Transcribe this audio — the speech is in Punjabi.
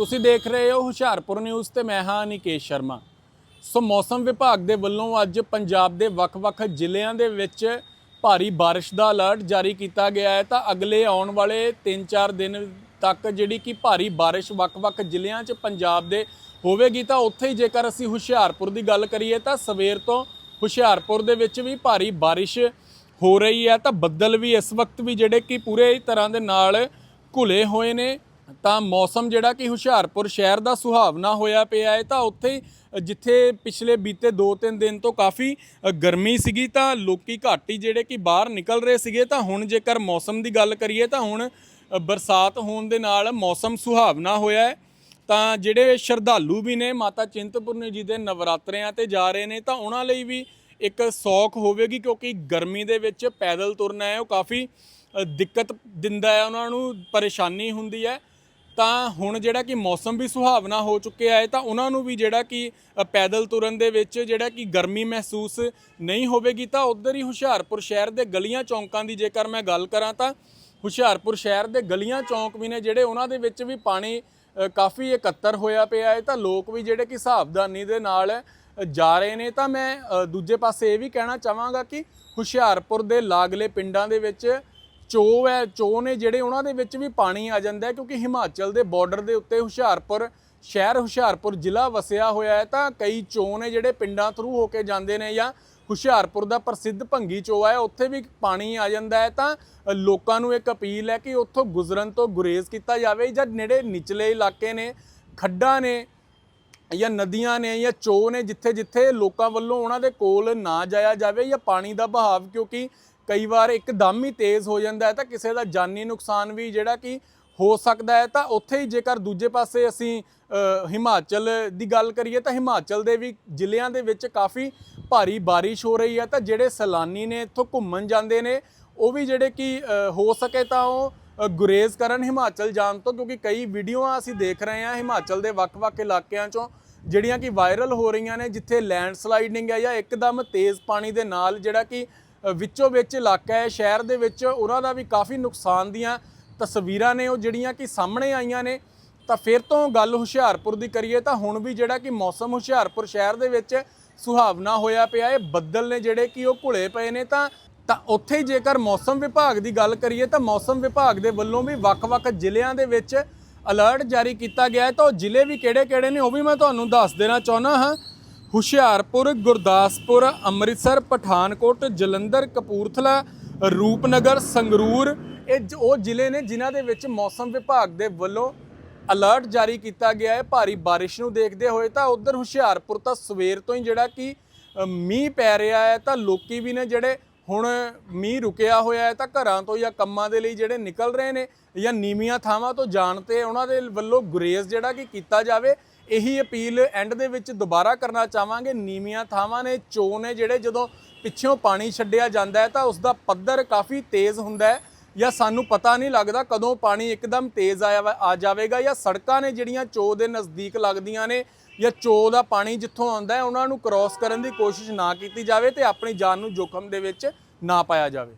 ਤੁਸੀਂ ਦੇਖ ਰਹੇ ਹੋ ਹੁਸ਼ਿਆਰਪੁਰ ਨਿਊਜ਼ ਤੇ ਮੈਂ ਹਾਂ ਨਿਕੇਸ਼ ਸ਼ਰਮਾ। ਸੋ ਮੌਸਮ ਵਿਭਾਗ ਦੇ ਵੱਲੋਂ ਅੱਜ ਪੰਜਾਬ ਦੇ ਵੱਖ-ਵੱਖ ਜ਼ਿਲ੍ਹਿਆਂ ਦੇ ਵਿੱਚ ਭਾਰੀ ਬਾਰਿਸ਼ ਦਾ ਅਲਰਟ ਜਾਰੀ ਕੀਤਾ ਗਿਆ ਹੈ। ਤਾਂ ਅਗਲੇ ਆਉਣ ਵਾਲੇ 3-4 ਦਿਨ ਤੱਕ ਜਿਹੜੀ ਕਿ ਭਾਰੀ ਬਾਰਿਸ਼ ਵੱਖ-ਵੱਖ ਜ਼ਿਲ੍ਹਿਆਂ 'ਚ ਪੰਜਾਬ ਦੇ ਹੋਵੇਗੀ, ਤਾਂ ਉੱਥੇ ਹੀ ਜੇਕਰ ਅਸੀਂ ਹੁਸ਼ਿਆਰਪੁਰ ਦੀ ਗੱਲ ਕਰੀਏ, ਤਾਂ ਸਵੇਰ ਤੋਂ ਹੁਸ਼ਿਆਰਪੁਰ ਦੇ ਵਿੱਚ ਵੀ ਭਾਰੀ ਬਾਰਿਸ਼ ਹੋ ਰਹੀ ਹੈ। ਤਾਂ ਬੱਦਲ ਵੀ ਇਸ ਵਕਤ ਵੀ ਜਿਹੜੇ ਕਿ ਪੂਰੇ ਤਰ੍ਹਾਂ ਦੇ ਨਾਲ ਘੁਲੇ ਹੋਏ ਨੇ। ਤਾਂ ਮੌਸਮ ਜਿਹੜਾ ਕਿ ਹੁਸ਼ਿਆਰਪੁਰ ਸ਼ਹਿਰ ਦਾ ਸੁਹਾਵਣਾ ਹੋਇਆ ਪਿਆ ਹੈ, ਤਾਂ ਉੱਥੇ ਹੀ ਜਿੱਥੇ ਪਿਛਲੇ ਬੀਤੇ 2-3 ਦਿਨ ਤੋਂ ਕਾਫੀ ਗਰਮੀ ਸੀਗੀ, ਤਾਂ ਲੋਕੀ ਘੱਟ ਹੀ ਜਿਹੜੇ ਕਿ ਬਾਹਰ ਨਿਕਲ ਰਹੇ ਸੀਗੇ, ਤਾਂ ਹੁਣ ਜੇਕਰ ਮੌਸਮ ਦੀ ਗੱਲ ਕਰੀਏ, ਤਾਂ ਹੁਣ ਬਰਸਾਤ ਹੋਣ ਦੇ ਨਾਲ ਮੌਸਮ ਸੁਹਾਵਣਾ ਹੋਇਆ ਹੈ। ਤਾਂ ਜਿਹੜੇ ਸ਼ਰਧਾਲੂ ਵੀ ਨੇ, ਮਾਤਾ ਚਿੰਤਪੁਰਨੀ ਜੀ ਦੇ ਨਵਰਾਤਰਿਆਂ ਤੇ ਜਾ ਰਹੇ ਨੇ, ਤਾਂ ਉਹਨਾਂ ਲਈ ਵੀ ਇੱਕ ਸੌਖ ਹੋਵੇਗੀ, ਕਿਉਂਕਿ ਗਰਮੀ ਦੇ ਵਿੱਚ ਪੈਦਲ ਤੁਰਨਾ ਹੈ, ਉਹ ਕਾਫੀ ਦਿੱਕਤ ਦਿੰਦਾ ਹੈ, ਉਹਨਾਂ ਨੂੰ ਪਰੇਸ਼ਾਨੀ ਹੁੰਦੀ ਹੈ। ਤਾਂ ਹੁਣ ਜਿਹੜਾ ਕਿ ਮੌਸਮ ਵੀ ਸੁਹਾਵਣਾ ਹੋ ਚੁੱਕਿਆ ਹੈ, ਤਾਂ ਉਹਨਾਂ ਨੂੰ ਵੀ ਜਿਹੜਾ ਕਿ ਪੈਦਲ ਤੁਰਨ ਦੇ ਵਿੱਚ ਜਿਹੜਾ ਕਿ ਗਰਮੀ ਮਹਿਸੂਸ ਨਹੀਂ ਹੋਵੇਗੀ, ਤਾਂ ਉਧਰ ਹੀ ਹੁਸ਼ਿਆਰਪੁਰ ਸ਼ਹਿਰ ਦੇ ਗਲੀਆਂ ਚੌਂਕਾਂ ਦੀ ਜੇਕਰ ਮੈਂ ਗੱਲ ਕਰਾਂ, ਤਾਂ ਹੁਸ਼ਿਆਰਪੁਰ ਸ਼ਹਿਰ ਦੇ ਗਲੀਆਂ ਚੌਂਕ ਵੀ ਨੇ ਜਿਹੜੇ ਉਹਨਾਂ ਦੇ ਵਿੱਚ ਵੀ ਪਾਣੀ ਕਾਫੀ ਇਕੱਤਰ ਹੋਇਆ ਪਿਆ ਹੈ, ਤਾਂ ਲੋਕ ਵੀ ਜਿਹੜੇ ਕਿ ਸਾਵਧਾਨੀ ਦੇ ਨਾਲ ਜਾ ਰਹੇ ਨੇ, ਤਾਂ ਮੈਂ ਦੂਜੇ ਪਾਸੇ ਇਹ ਵੀ ਕਹਿਣਾ ਚਾਹਾਂਗਾ ਕਿ ਹੁਸ਼ਿਆਰਪੁਰ ਦੇ ਲਾਗਲੇ ਪਿੰਡਾਂ ਦੇ ਵਿੱਚ ਚੋ ਹੈ ਚੋ ਨੇ ਜਿਹੜੇ ਉਹਨਾਂ ਦੇ ਵਿੱਚ ਵੀ ਪਾਣੀ ਆ ਜਾਂਦਾ ਕਿਉਂਕਿ ਹਿਮਾਚਲ ਦੇ ਬਾਰਡਰ ਦੇ ਉੱਤੇ ਹੁਸ਼ਿਆਰਪੁਰ ਸ਼ਹਿਰ, ਹੁਸ਼ਿਆਰਪੁਰ ਜ਼ਿਲ੍ਹਾ ਵਸਿਆ ਹੋਇਆ ਹੈ ਤਾਂ ਕਈ ਚੋ ਨੇ ਜਿਹੜੇ ਪਿੰਡਾਂ ਥਰੂ ਹੋ ਕੇ ਜਾਂਦੇ ਨੇ ਜਾਂ ਹੁਸ਼ਿਆਰਪੁਰ ਦਾ ਪ੍ਰਸਿੱਧ ਭੰਗੀ ਚੋ ਹੈ, ਉੱਥੇ ਵੀ ਪਾਣੀ ਆ ਜਾਂਦਾ ਹੈ ਤਾਂ ਲੋਕਾਂ ਨੂੰ ਇੱਕ ਅਪੀਲ ਹੈ ਕਿ ਉੱਥੋਂ ਗੁਜ਼ਰਨ ਤੋਂ ਗੁਰੇਜ਼ ਕੀਤਾ ਜਾਵੇ ਜਾਂ ਨੇੜੇ ਨਿਚਲੇ ਇਲਾਕੇ ਨੇ, ਖੱਡਾਂ ਨੇ ਜਾਂ ਨਦੀਆਂ ਨੇ ਜਾਂ ਚੋ ਨੇ ਜਿੱਥੇ ਜਿੱਥੇ ਲੋਕਾਂ ਵੱਲੋਂ ਉਹਨਾਂ ਦੇ ਕੋਲ ਨਾ ਜਾਇਆ ਜਾਵੇ ਜਾਂ ਪਾਣੀ ਦਾ ਬਹਾਵ ਕਿਉਂਕਿ ਕਈ ਵਾਰ ਇੱਕਦਮ ਹੀ ਤੇਜ਼ ਹੋ ਜਾਂਦਾ ਹੈ ਤਾਂ ਕਿਸੇ ਦਾ ਜਾਨੀ ਨੁਕਸਾਨ ਵੀ ਜਿਹੜਾ ਕਿ ਹੋ ਸਕਦਾ ਹੈ, ਤਾਂ ਉੱਥੇ ਹੀ ਜੇਕਰ ਦੂਜੇ ਪਾਸੇ ਅਸੀਂ ਹਿਮਾਚਲ ਦੀ ਗੱਲ ਕਰੀਏ ਤਾਂ ਹਿਮਾਚਲ ਦੇ ਵੀ ਜ਼ਿਲ੍ਹਿਆਂ ਦੇ ਵਿੱਚ ਕਾਫੀ ਭਾਰੀ ਬਾਰਿਸ਼ ਹੋ ਰਹੀ ਹੈ ਤਾਂ ਜਿਹੜੇ ਸੈਲਾਨੀ ਨੇ ਇੱਥੋਂ ਘੁੰਮਣ ਜਾਂਦੇ ਨੇ, ਉਹ ਵੀ ਜਿਹੜੇ ਕਿ ਹੋ ਸਕੇ ਤਾਂ ਉਹ ਗੁਰੇਜ਼ ਕਰਨ ਹਿਮਾਚਲ ਜਾਣ ਤੋਂ ਕਿਉਂਕਿ ਕਈ ਵੀਡੀਓਆਂ ਅਸੀਂ ਦੇਖ ਰਹੇ ਹਾਂ ਹਿਮਾਚਲ ਦੇ ਵੱਖ-ਵੱਖ ਇਲਾਕਿਆਂ ਚੋਂ ਜਿਹੜੀਆਂ ਕਿ ਵਾਇਰਲ ਹੋ ਰਹੀਆਂ ਨੇ, ਜਿੱਥੇ ਲੈਂਡਸਲਾਈਡਿੰਗ ਹੈ ਜਾਂ ਇੱਕਦਮ ਤੇਜ਼ ਪਾਣੀ ਦੇ ਨਾਲ ਜਿਹੜਾ ਕਿ ਵਿੱਚੋਂ ਵਿੱਚ ਇਲਾਕਾ ਹੈ, ਸ਼ਹਿਰ ਦੇ ਵਿੱਚ ਉਹਨਾਂ ਦਾ ਵੀ ਕਾਫੀ ਨੁਕਸਾਨ ਦੀਆਂ ਤਸਵੀਰਾਂ ਨੇ ਉਹ ਜਿਹੜੀਆਂ ਕਿ ਸਾਹਮਣੇ ਆਈਆਂ ਨੇ। ਤਾਂ ਫਿਰ ਤੋਂ ਗੱਲ ਹੁਸ਼ਿਆਰਪੁਰ ਦੀ ਕਰੀਏ ਤਾਂ ਹੁਣ ਵੀ ਜਿਹੜਾ ਕਿ ਮੌਸਮ ਹੁਸ਼ਿਆਰਪੁਰ ਸ਼ਹਿਰ ਦੇ ਵਿੱਚ ਸੁਹਾਵਣਾ ਹੋਇਆ ਪਿਆ ਹੈ, ਬੱਦਲ ਨੇ ਜਿਹੜੇ ਕਿ ਉਹ ਘੁਲੇ ਪਏ ਨੇ ਤਾਂ ਤਾਂ ਉੱਥੇ ਹੀ ਜੇਕਰ ਮੌਸਮ ਵਿਭਾਗ ਦੀ ਗੱਲ ਕਰੀਏ ਤਾਂ ਮੌਸਮ ਵਿਭਾਗ ਦੇ ਵੱਲੋਂ ਵੀ ਵੱਖ-ਵੱਖ ਜ਼ਿਲ੍ਹਿਆਂ ਦੇ ਵਿੱਚ ਅਲਰਟ ਜਾਰੀ ਕੀਤਾ ਗਿਆ ਹੈ। ਤਾਂ ਉਹ ਜ਼ਿਲ੍ਹੇ ਵੀ ਕਿਹੜੇ-ਕਿਹੜੇ ਨੇ ਉਹ ਵੀ ਮੈਂ ਤੁਹਾਨੂੰ ਦੱਸ ਦੇਣਾ ਚਾਹੁੰਦਾ ਹਾਂ। ਹੁਸ਼ਿਆਰਪੁਰ ਗੁਰਦਾਸਪੁਰ ਅੰਮ੍ਰਿਤਸਰ ਪਠਾਨਕੋਟ ਜਲੰਧਰ ਕਪੂਰਥਲਾ ਰੂਪਨਗਰ ਸੰਗਰੂਰ। ਇਹ ਜ- ਉਹ ਜ਼ਿਲ੍ਹੇ ਨੇ ਜਿਨ੍ਹਾਂ ਦੇ ਵਿੱਚ ਮੌਸਮ ਵਿਭਾਗ ਦੇ ਵੱਲੋਂ ਅਲਰਟ ਜਾਰੀ ਕੀਤਾ ਗਿਆ ਹੈ। ਭਾਰੀ ਬਾਰਿਸ਼ ਨੂੰ ਦੇਖਦੇ ਹੋਏ ਤਾਂ ਉਧਰ ਹੁਸ਼ਿਆਰਪੁਰ ਤਾਂ ਸਵੇਰ ਤੋਂ ਹੀ ਜਿਹੜਾ ਕਿ ਅ, ਮੀਂਹ ਪੈ ਰਿਹਾ ਹੈ ਤਾਂ ਲੋਕੀ ਵੀ ਨੇ ਜਿਹੜੇ ਹੁਣ ਮੀਂਹ ਰੁਕਿਆ ਹੋਇਆ ਹੈ ਤਾਂ ਘਰਾਂ ਤੋਂ ਜਾਂ ਕੰਮਾਂ ਦੇ ਲਈ ਜਿਹੜੇ ਨਿਕਲ ਰਹੇ ਨੇ ਜਾਂ ਨੀਵੀਆਂ ਥਾਵਾਂ ਤੋਂ ਜਾਣ ਤੇ ਉਹਨਾਂ ਦੇ ਵੱਲੋਂ ਗੁਰੇਜ਼ ਜਿਹੜਾ ਕਿ ਕੀਤਾ ਜਾਵੇ। ਇਹੀ ਅਪੀਲ ਐਂਡ ਦੇ ਵਿੱਚ ਦੁਬਾਰਾ ਕਰਨਾ ਚਾਹਾਂਗੇ। ਨੀਵੀਆਂ ਥਾਵਾਂ ਨੇ ਚੋ ਨੇ ਜਿਹੜੇ ਜਦੋਂ ਪਿੱਛੋਂ ਪਾਣੀ ਛੱਡਿਆ ਜਾਂਦਾ ਹੈ ਤਾਂ ਉਸ ਦਾ ਪੱਧਰ ਕਾਫੀ ਤੇਜ਼ ਹੁੰਦਾ ਹੈ ਜਾਂ ਸਾਨੂੰ ਪਤਾ ਨਹੀਂ ਲੱਗਦਾ ਕਦੋਂ ਪਾਣੀ ਇੱਕਦਮ ਤੇਜ਼ ਆਇਆ ਆ ਜਾਵੇਗਾ ਜਾਂ ਸੜਕਾਂ ਨੇ ਜਿਹੜੀਆਂ ਚੋ ਦੇ ਨਜ਼ਦੀਕ ਲੱਗਦੀਆਂ ਨੇ ਜਾਂ ਚੋ ਦਾ ਪਾਣੀ ਜਿੱਥੋਂ ਆਉਂਦਾ ਹੈ, ਉਹਨਾਂ ਨੂੰ ਕ੍ਰਾਸ ਕਰਨ ਦੀ ਕੋਸ਼ਿਸ਼ ਨਾ ਕੀਤੀ ਜਾਵੇ ਤੇ ਆਪਣੀ ਜਾਨ ਨੂੰ ਜੋਖਮ ਦੇ ਵਿੱਚ ਨਾ ਪਾਇਆ ਜਾਵੇ।